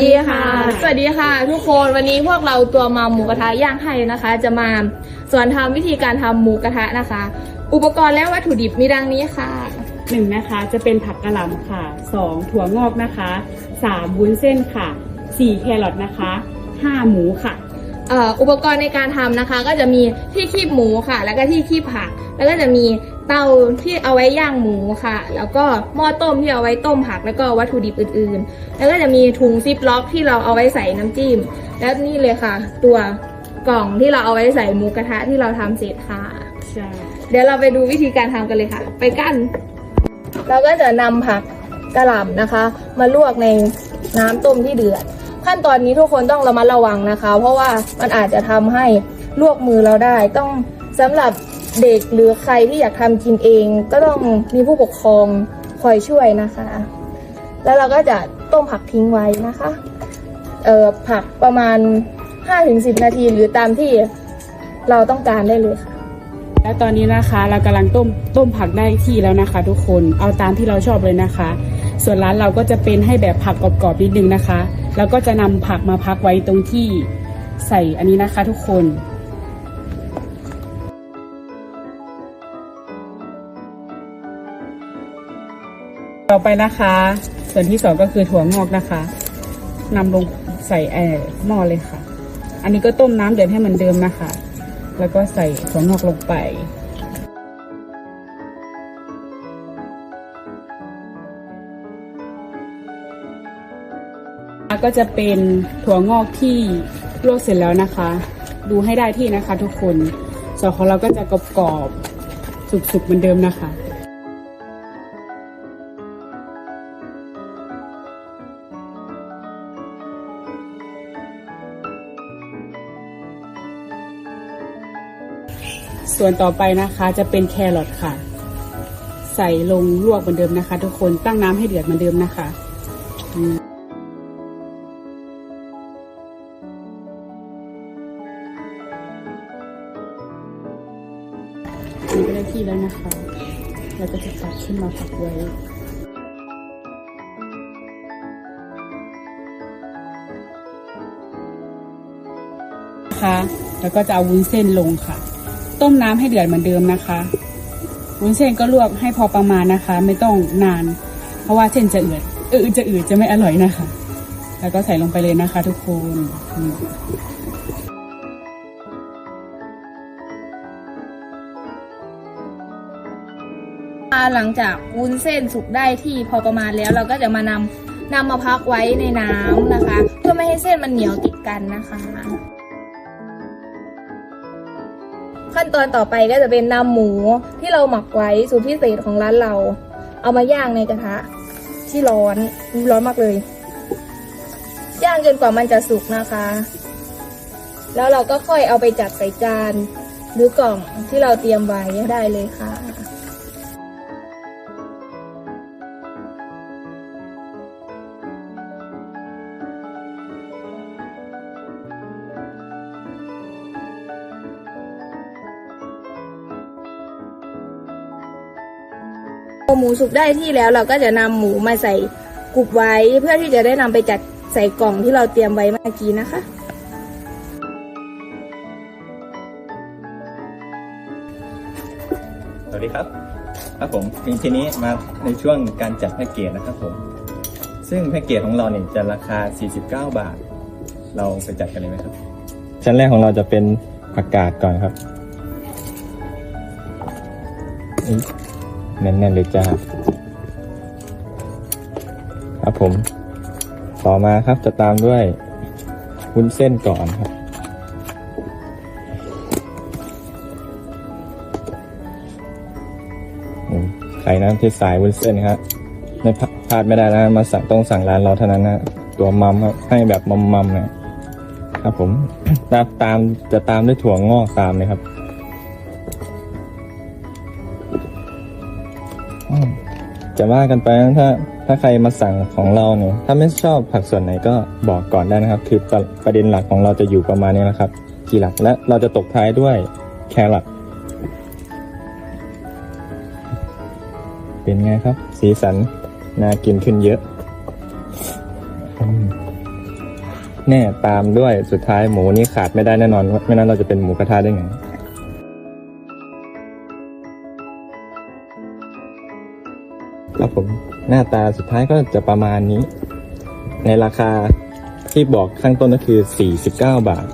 สวัสดีค่ะ สวัสดีค่ะ ทุกคนวันนี้พวกเราตัวมาหมูกระทะย่างไทยนะคะ จะมาสอนทำวิธีการทำหมูกระทะนะคะ อุปกรณ์และวัตถุดิบมีดังนี้ค่ะหนึ่งนะคะจะเป็นผักกะหล่ำค่ะสองถั่วงอกนะคะสามวุ้นเส้นค่ะสี่แครอทนะคะห้าหมูค่ะเอ่ออุปกรณ์ในการทำนะคะ ก็จะมีที่คีบหมูค่ะ แล้วก็ที่คีบผัก แล้วก็จะมี เตาที่เอาไว้ย่างหมูค่ะ แล้วก็หม้อต้มที่เอาไว้ต้มผักแล้วก็วัตถุดิบอื่นๆ แล้วก็จะมีถุงซิปล็อกที่เราเอาไว้ใส่น้ำจิ้ม แล้วนี่เลยค่ะ ตัวกล่องที่เราเอาไว้ใส่หมูกระทะที่เราทำเสร็จค่ะใช่เดี๋ยวเราไปดูวิธีการทำกันเลยค่ะ ไปกัน เราก็จะนำผักกระหล่ำนะคะ มาลวกในน้ำต้มที่เดือด ขั้นตอนนี้ทุกคนต้องระมัดระวังนะคะ เพราะว่ามันอาจจะทำให้ลวกมือเราได้ต้องสำหรับ เด็กหรือใครที่อยากทำกินเอง ก็ต้องมีผู้ปกครองคอยช่วยนะคะ แล้วเราก็จะต้มผักทิ้งไว้นะคะเอ่อผักประมาณ 5-10 นาทีหรือตามที่เราต้องการได้เลยค่ะ แล้วตอนนี้นะคะเรากำลังต้มต้มผักได้ที่แล้วนะคะ ทุกคนเอาตามที่เราชอบเลยนะคะ ส่วนร้านเราก็จะเป็นให้แบบผักกรอบๆนิดนึงนะคะ แล้วก็จะนำผักมาพักไว้ตรงที่ใส่อันนี้นะคะ ทุกคน ต่อไปนะคะ ส่วนที่สองก็คือถั่วงอกนะคะนำลงใส่แอร์หม้อเลยค่ะ อันนี้ก็ต้มน้ำเดือดให้เหมือนเดิมนะคะ แล้วก็ใส่ถั่วงอกลงไป ก็จะเป็นถั่วงอกที่ลวกเสร็จแล้วนะคะ ดูให้ได้ที่นะคะทุกคนส่วนของเราก็จะกรอบๆสุกๆเหมือนเดิมนะคะ ส่วนต่อไปนะคะจะเป็นแครอทค่ะ ใส่ลงลวกเหมือนเดิมนะคะ ทุกคนตั้งน้ำให้เดือดเหมือนเดิมนะคะอืมนี่ก็ได้ที่แล้วนะคะ เราก็จะตักขึ้นมาผักไว้นะคะแล้วก็จะเอาวุ้นเส้นลงค่ะ ต้มน้ำให้เดือดเหมือนเดิมนะคะวุ้นเส้นก็ลวกให้พอประมาณนะคะ ไม่ต้องนาน เพราะว่าเส้นจะเอือดเออจะอืดจะไม่อร่อยนะคะ แล้วก็ใส่ลงไปเลยนะคะ ทุกคนหลังจากวุ้นเส้นสุกได้ที่พอประมาณแล้วเราก็จะมานำนำมาพักไว้ในน้ำนะคะ เพื่อไม่ให้เส้นมันเหนียวติดกันนะคะ ขั้นตอนต่อไปก็จะเป็นนำหมูที่เราหมักไว้สูตรพิเศษของร้านเรา เอามาย่างในกระทะ ที่ร้อนร้อนมากเลย ย่างจนกว่ามันจะสุกนะคะ แล้วเราก็ค่อยเอาไปจัดใส่จานหรือกล่องที่เราเตรียมไว้ได้เลยค่ะ หมูสุกได้ที่แล้วเราก็จะนำหมูมาใส่กรุบไว้ เพื่อที่จะได้นำไปจัดใส่กล่องที่เราเตรียมไว้เมื่อกี้นะคะ สวัสดีครับ ครับผมทีนี้มาในช่วงการจัดแพ็กเกจนะครับผม ซึ่งแพ็กเกจของเราเนี่ยจะราคา 49 บาท เราไปจัดกันเลยไหมครับ ชั้นแรกของเราจะเป็นผักกาดก่อนครับอุ๊ย แน่นๆเลยจ้า ครับผม ต่อมาครับจะตามด้วยวุ้นเส้นก่อนครับใครนะที่สายวุ้นเส้นครับไม่พลาดไม่ได้นะมาสั่งต้องสั่งร้านเราเท่านั้นนะตัวมัมครับให้แบบมัมมัมนะครับผมตามตามจะตามด้วยถั่วงอกตามเลยครับ จะว่ากันไปนะถ้าถ้าใครมาสั่งของเราเนี่ยถ้าไม่ชอบผักส่วนไหนก็บอกก่อนได้นะครับ คือประประเด็นหลักของเราจะอยู่ประมาณนี้นะครับกี่หลักและเราจะตกท้ายด้วยแครอทเป็นไงครับ สีสันน่ากินขึ้นเยอะแน่ตามด้วยสุดท้ายหมูนี่ขาดไม่ได้แน่นอนไม่นั้นเราจะเป็นหมูกระทะได้ไง ครับผมหน้าตาสุดท้ายก็จะประมาณนี้ ในราคาที่บอกข้างต้นก็คือ 49 บาท